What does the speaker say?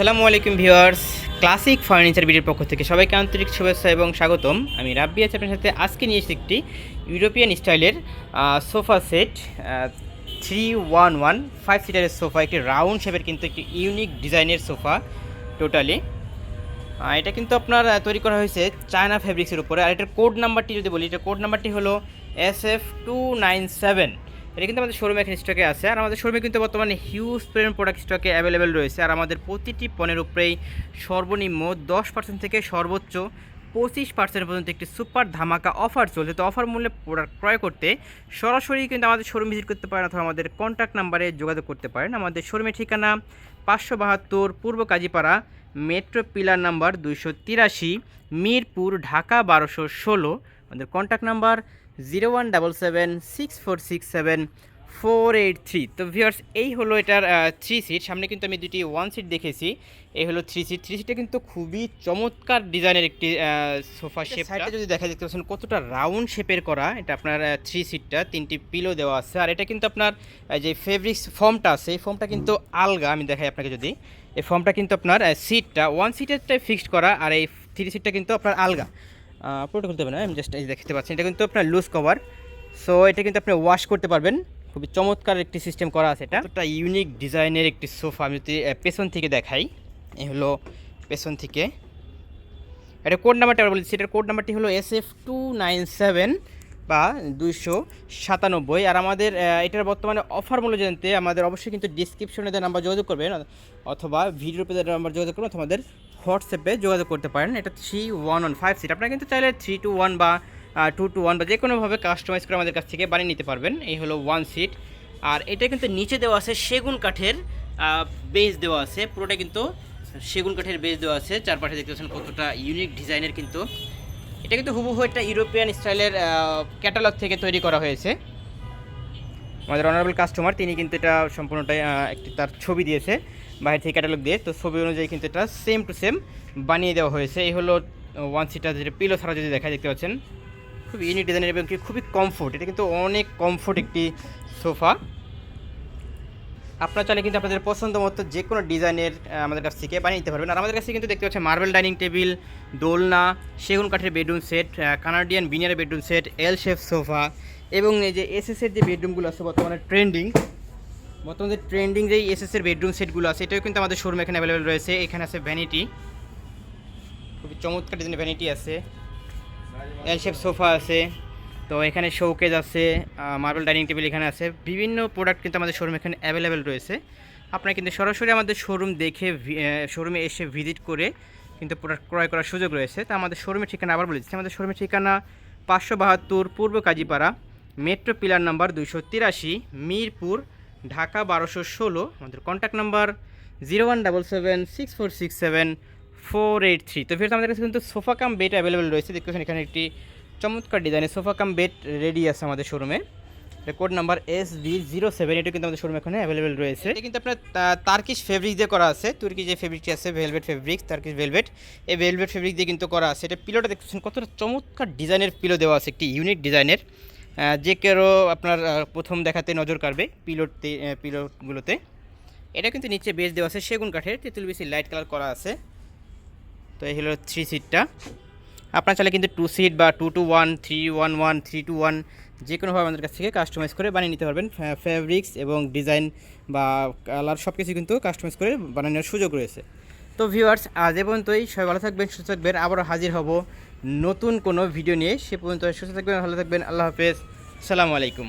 আসসালামু আলাইকুম viewers, classic furniture বিডির পক্ষ থেকে সবাইকে আন্তরিক শুভেচ্ছা এবং স্বাগতম। আমি রাব্বি আছি আপনার সাথে। আজকে নিয়ে এসেছি একটি ইউরোপিয়ান স্টাইলের sofa set three one one five সিটারের sofa, একটি রাউন্ড শেপের কিন্তু একটি ইউনিক ডিজাইনের সোফা টোটালি এটা কিন্তু আপনার তৈরি করা হয়েছে চায়না ফেব্রিক্সের উপরে। আর এটার কোড নাম্বারটি যদি বলি এটা কোড নাম্বারটি হলো S F two nine seven এটা কিন্তু আমাদের শোরুমে এখানে স্টকে আছে। আর আমাদের শোরুমে কিন্তু বর্তমানে হিউজ পরিমাণ প্রোডাক্ট স্টকে অ্যাভেলেবেল রয়েছে। আর আমাদের প্রতিটি পণ্যের উপরেই সর্বনিম্ন দশ পার্সেন্ট থেকে সর্বোচ্চ পঁচিশ পার্সেন্ট পর্যন্ত একটি সুপার ধামাকা অফার চলছে। তো অফার মূল্যে প্রোডাক্ট ক্রয় করতে সরাসরি কিন্তু আমাদের শোরুম ভিজিট করতে পারেন অথবা আমাদের কন্ট্যাক্ট নাম্বারে যোগাযোগ করতে পারেন। আমাদের শোরুমের ঠিকানা পাঁচশো বাহাত্তর পূর্ব কাজীপাড়া মেট্রো পিলার নাম্বার দুইশো তিরাশি, মিরপুর, ঢাকা বারোশো ষোলো। আমাদের contact number zero one double seven six four six seven four eight three তো ভিউয়ার্স এই হলো এটার থ্রি সিট সামনে কিন্তু আমি দুটি ওয়ান সিট দেখেছি। এই হলো থ্রি সিট থ্রি সিটটা কিন্তু খুবই চমৎকার ডিজাইনের একটি সোফা শেপ সাইডে যদি দেখা দেখতে পাচ্ছেন কতটা রাউন্ড শেপের করা। এটা আপনার থ্রি সিটটা তিনটি পিলো দেওয়া আছে। আর এটা কিন্তু আপনার যে ফেব্রিক্স ফর্মটা আছে এই ফর্মটা কিন্তু আলগা। আমি দেখাই আপনাকে যদি। এই ফর্মটা কিন্তু আপনার সিটটা ওয়ান সিটেরটাই ফিক্সড করা। আর এই থ্রি সিটটা কিন্তু আপনার আলগা। পুরোটা খুলতে হবে না, আমি জাস্ট এই দেখতে পাচ্ছি, এটা কিন্তু আপনার লুজ কভার সো এটা কিন্তু আপনি ওয়াশ করতে পারবেন। খুবই চমৎকার একটি সিস্টেম করা আছে এটা। একটা ইউনিক ডিজাইনের একটি সোফা আমি যদি পেছন থেকে দেখাই, এই হলো পেছন থেকে। এটা কোড নাম্বারটা আবার বলেছি এটার কোড নাম্বারটি হলো S F two nine seven বা দুইশো সাতানব্বই। আর আমাদের এটার বর্তমানে অফার মূল্য জানতে আমাদের অবশ্যই কিন্তু ডিসক্রিপশনে দেওয়া নাম্বার যোগাযোগ করবেন, অথবা ভিডিওতে দেওয়া নাম্বার যোগাযোগ করবেন, অথবা আমাদের হোয়াটসঅ্যাপে যোগাযোগ করতে পারেন। এটা three one one five seat আপনারা কিন্তু চাইলে থ্রি টু ওয়ান বা টু টু ওয়ান বা যে কোনোভাবে কাস্টমাইজ করে আমাদের কাছ থেকে বানিয়ে নিতে পারবেন। এই হলো ওয়ান সিট আর এটা কিন্তু নিচে দেওয়া আছে সেগুন কাঠের বেস দেওয়া আছে। পুরোটা কিন্তু সেগুন কাঠের বেস দেওয়া আছে। চারপাশে দেখতে পাচ্ছেন কতটা ইউনিক ডিজাইনের কিন্তু। এটা কিন্তু হুবহু একটা ইউরোপিয়ান স্টাইলের ক্যাটালগ থেকে তৈরি করা হয়েছে। আমাদের অনারেবল কাস্টমার তিনি কিন্তু এটা সম্পূর্ণটাই একটি তার ছবি দিয়েছে, বাইরে থেকে ক্যাটালগ দিয়ে। তো ছবি অনুযায়ী কিন্তু এটা সেম টু সেম বানিয়ে দেওয়া হয়েছে। এই হলো ওয়ান সিটার যেটা পিলো ছাড়া যদি দেখা দেখতে পাচ্ছেন। খুব ইউনিক ডিজাইনের এবং খুবই কমফোর্ট এটা কিন্তু অনেক কমফোর্ট একটি সোফা। আপনার চাইলে কিন্তু আপনাদের পছন্দ মতো যে কোনো ডিজাইনের আমাদের কাছ থেকে বানিয়ে নিতে পারবেন। আর আমাদের কাছে কিন্তু দেখতে পাচ্ছেন মার্বেল ডাইনিং টেবিল দোলনা, সেগুন কাঠের bedroom set Canadian veneer bedroom set L shape sofa এবং এই যে এসএসের যে বেডরুমগুলো আছে বর্তমানে ট্রেন্ডিং বর্তমানে ট্রেন্ডিং যেই এসএসের বেডরুম সেটগুলো আছে, এটাও কিন্তু আমাদের শোরুম এখানে অ্যাভেলেবেল রয়েছে। এখানে আছে ভ্যানিটি খুবই চমৎকার ডিজাইনের ভ্যানিটি আছে। এল শেপ সোফা আছে, তো এখানে শোকেজ আছে মার্বেল ডাইনিং টেবিল এখানে আছে। বিভিন্ন প্রোডাক্ট কিন্তু আমাদের শোরুম এখানে অ্যাভেলেবেল রয়েছে। আপনারা কিন্তু সরাসরি আমাদের শোরুম দেখে শোরুমে এসে ভিজিট করে কিন্তু প্রোডাক্ট ক্রয় করার সুযোগ রয়েছে। তা আমাদের শোরুমের ঠিকানা আবার বলে দিচ্ছি। আমাদের শোরুমের ঠিকানা পাঁচশো বাহাত্তর পূর্ব কাজীপাড়া মেট্রো পিলার নাম্বার দুইশো তিরাশি, মিরপুর, ঢাকা বারোশো ষোলো। আমাদের contact number zero one double seven six four six seven four eight three. তো ফিরতে আমাদের কাছে কিন্তু সোফা কাম বেড অ্যাভেলেবেল রয়েছে। দেখতে পাচ্ছেন এখানে একটি চমৎকার ডিজাইনের সোফা কাম বেড রেডি আছে আমাদের শোরুমে code number S B zero seven এটা কিন্তু আমাদের শোরুমে এখানে অ্যাভেলেবেল রয়েছে। এটা কিন্তু আপনার তার্কিশ ফেব্রিক দিয়ে করা আছে। তুর্কি যে ফেব্রিকটি আছে ভেলভেট ফেব্রিক তার্কিশ ভেলভেট এই ভেলভেট ফেব্রিক দিয়ে কিন্তু করা আছে। এটা পিলোটা দেখতেছেন কতটা চমৎকার ডিজাইনের পিলো দেওয়া আছে। একটি ইউনিক ডিজাইনের যে কেউ আপনার প্রথম দেখাতে নজর কাড়বে পিলোতে পিলোগুলোতে এটা কিন্তু নিচে বেশ দেওয়া আছে, সেগুন কাঠের তেঁতুল বেশি লাইট কালার করা আছে। তো এই হলো থ্রি সিটটা আপনার চাইলে কিন্তু টু সিট বা two two one three one one three two one যে কোনোভাবে আমাদের কাছ থেকে কাস্টমাইজ করে বানিয়ে নিতে পারবেন। ফ্যাব্রিক্স এবং ডিজাইন বা কালার সব কিছু কিন্তু কাস্টমাইজ করে বানানোর সুযোগ রয়েছে। তো ভিউয়ার্স আজ এ পর্যন্তই। সবাই ভালো থাকবেন, সুস্থ থাকবেন। আবারও হাজির হব নতুন কোনো ভিডিও নিয়ে। সে পর্যন্ত সুস্থ থাকবেন, ভালো থাকবেন। আল্লাহ হাফেজ। সালামু আলাইকুম।